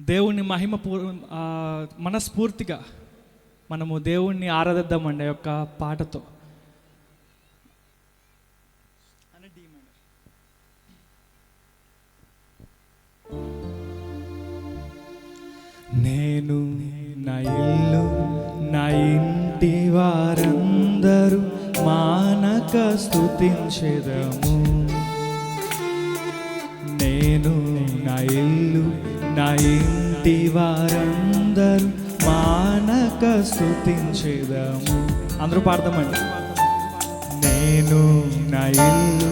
దేవుణ్ణి మహిమ పూ- మనస్ఫూర్తిగా మనము దేవుణ్ణి ఆరాధిద్దామండి ఆ యొక్క పాటతో. నేను నా ఇల్లు నా ఇంటి వారందరూ మానక స్థుతించెదము నేను నా ఇల్లు నా ఇంటి వారందరూ మానక స్థుతించెదము అందరూ పాడదామండి. నేను నా ఇల్లు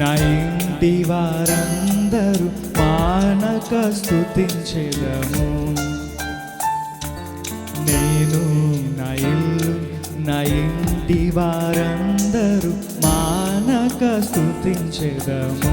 నా ఇంటి వారందరూ మానక స్థుతించెదము నేను నా ఇల్లు నా ఇంటి వారందరూ మానక స్థుతించెదము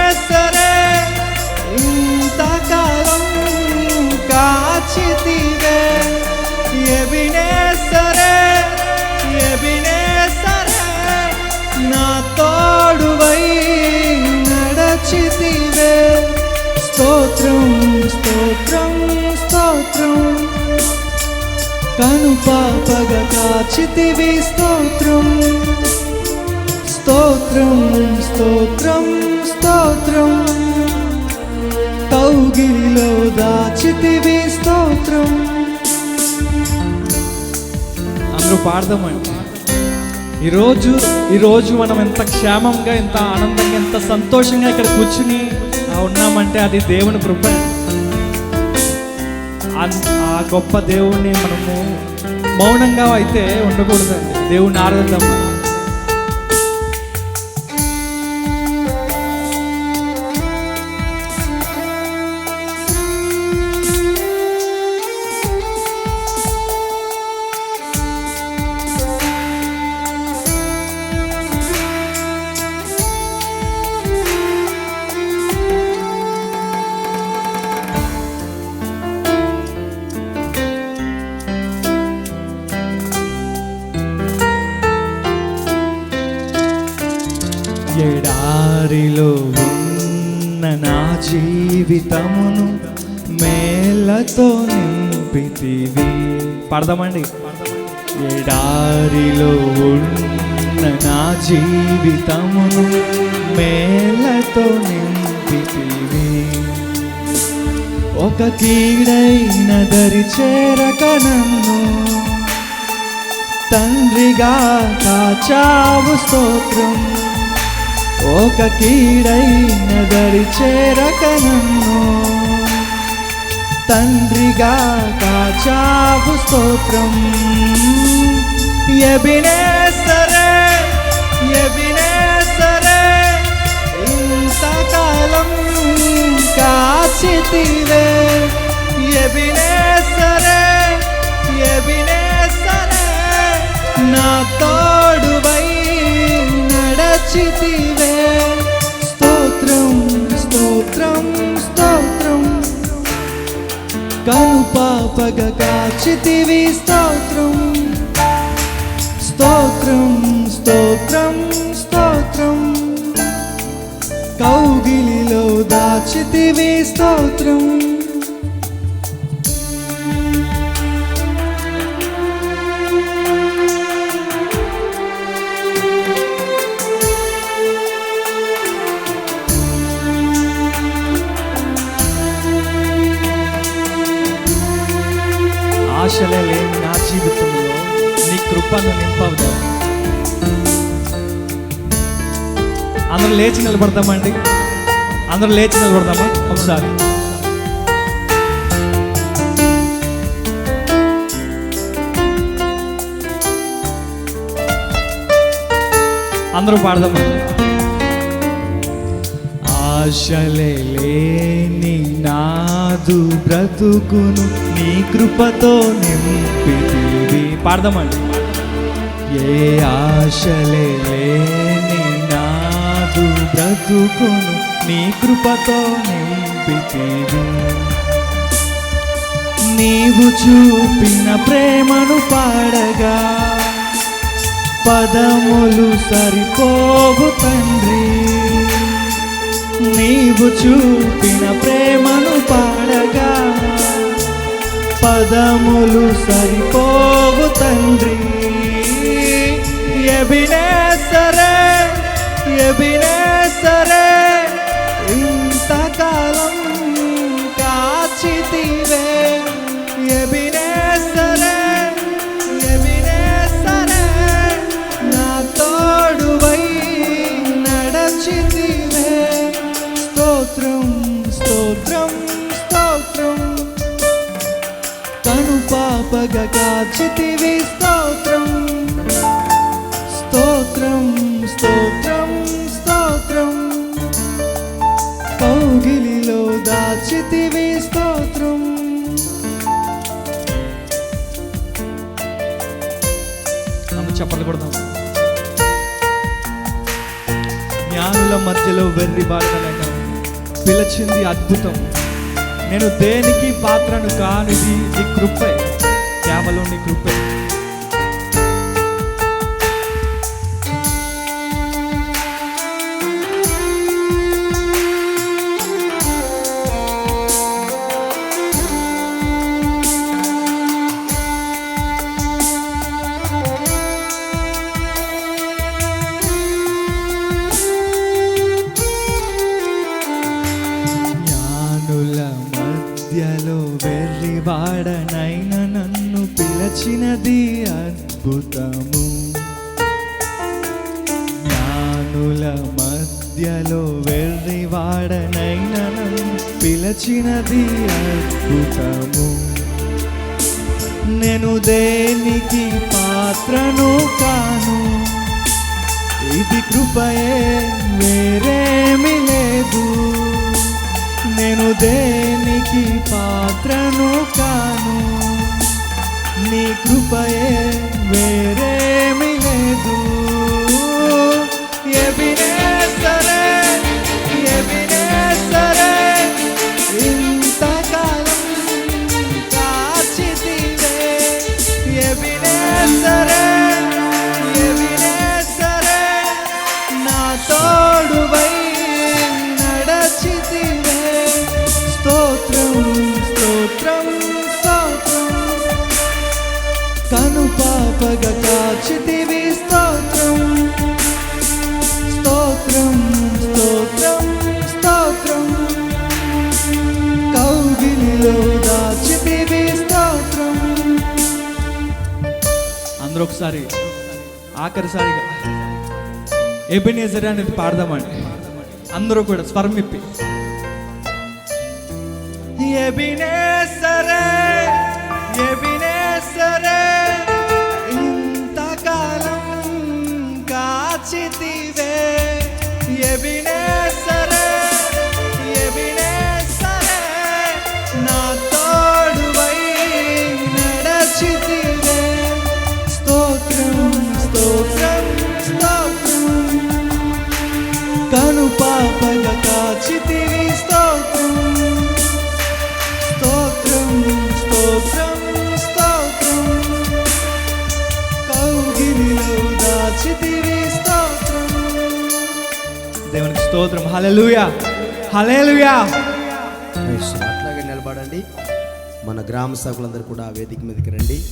కాచితివే ఎబినేసరే ఎబినేసరే నా తోడువై నడచితివే. స్తోత్రం స్తోత్రం స్తోత్రం. కను పాపగ కాచితివి స్తోత్రం. స్తోత్రం స్తోత్రం స్తోత్రం. కౌగిలిలో దాచితివి స్తోత్రం. అందరూ పాడదామండి ఈరోజు ఈరోజు మనం ఎంత క్షేమంగా ఎంత ఆనందంగా ఎంత సంతోషంగా ఇక్కడ కూర్చుని ఉన్నామంటే అది దేవుని కృప. ఆ గొప్ప దేవుణ్ణి మనము మౌనంగా అయితే ఉండకూడదండి. దేవుణ్ణి ఆరాధిద్దాం జీవితమును మేలతో నింపితివి. పడదామండి. ఎడారిలో ఉన్న నా జీవితమును మేలతో నింపితివి. ఒక కీడైన దరి చేరక నన్ను తండ్రిగా కాచావు స్తోత్రం. ఒక కీడైన దరి చేరక నన్ను. తండ్రిగా కాచావు స్తోత్రం. ఎబినే సరే ఎబినే సరే ఇంతకాలం కాచితివే. ఎబినేసరే ఎబినే సరే నాతో గొప్పగా కాచితివి స్తోత్రం. స్తోత్రం స్తోత్రం స్తోత్రం. కౌగిలిలో దాచితివి స్తోత్రం. నీ కృపను నింపవుదా అందరూ లేచి నిలబడతామండి. అందరూ లేచి నిలబడతామా? ఒకసారి. అందరూ పాడదామండి. ఆశలే లేని నాదు బ్రతుకును నీ కృపతో నింపితివి. పాడదామండి. ఏ ఆశలే లేని నాదు బ్రతుకును నీ కృపతో నింపితివి. నీవు చూపిన ప్రేమను పాడగా పదములు సరిపోవు తండ్రి. నీవు చూపిన ప్రేమను పాడగా పదములు సరిపోవు ఎబినేసరే ఎబినేసరే ఇంతకాలం కాచితివే ఎబినే ఎబినేసరే ఎబినే నా తోడువై నడచితివే. స్తోత్రం స్తోత్రం స్తోత్రం. కను పాపగా కాచితివి స్తోత్రం స్తోత్రం స్తోత్రం. కౌగిలిలో దాచితివి స్తోత్రం. చెప్పలు కొడదాం. జ్ఞానుల మధ్యలో వెర్రి బాధలైన పిలిచింది అద్భుతం. నేను దేనికి పాత్రను కానిది నీ కృపే. కేవలం నీ కృపే. వాడనైన నన్ను పిలచినది అద్భుతము. జ్ఞానుల మధ్యలో వెర్రివాడనైన నన్ను పిలచినది అద్భుతము. నేను దేనికి పాత్రను కాను? ఇది కృపయే వేరేమి లేదు. నేను దేనికి పాత్రను కాను? నీ కృపయే వేరే స్తోత్రం స్తోత్రం. కౌగిలిలో దాచితివి స్తోత్రం. అందరూ ఒకసారి ఆఖరిసారిగా ఎబినేజర్ అనేది పాడదామండి. అందరూ కూడా స్వరం ఇప్పి ఎబినేసరే ఎబినేసరే. స్తోత్రం. హలలుయా హల్లెలూయా. అట్లాగే నిలబడండి. మన గ్రామ సభలందరూ కూడా వేదిక మీదకి రండి.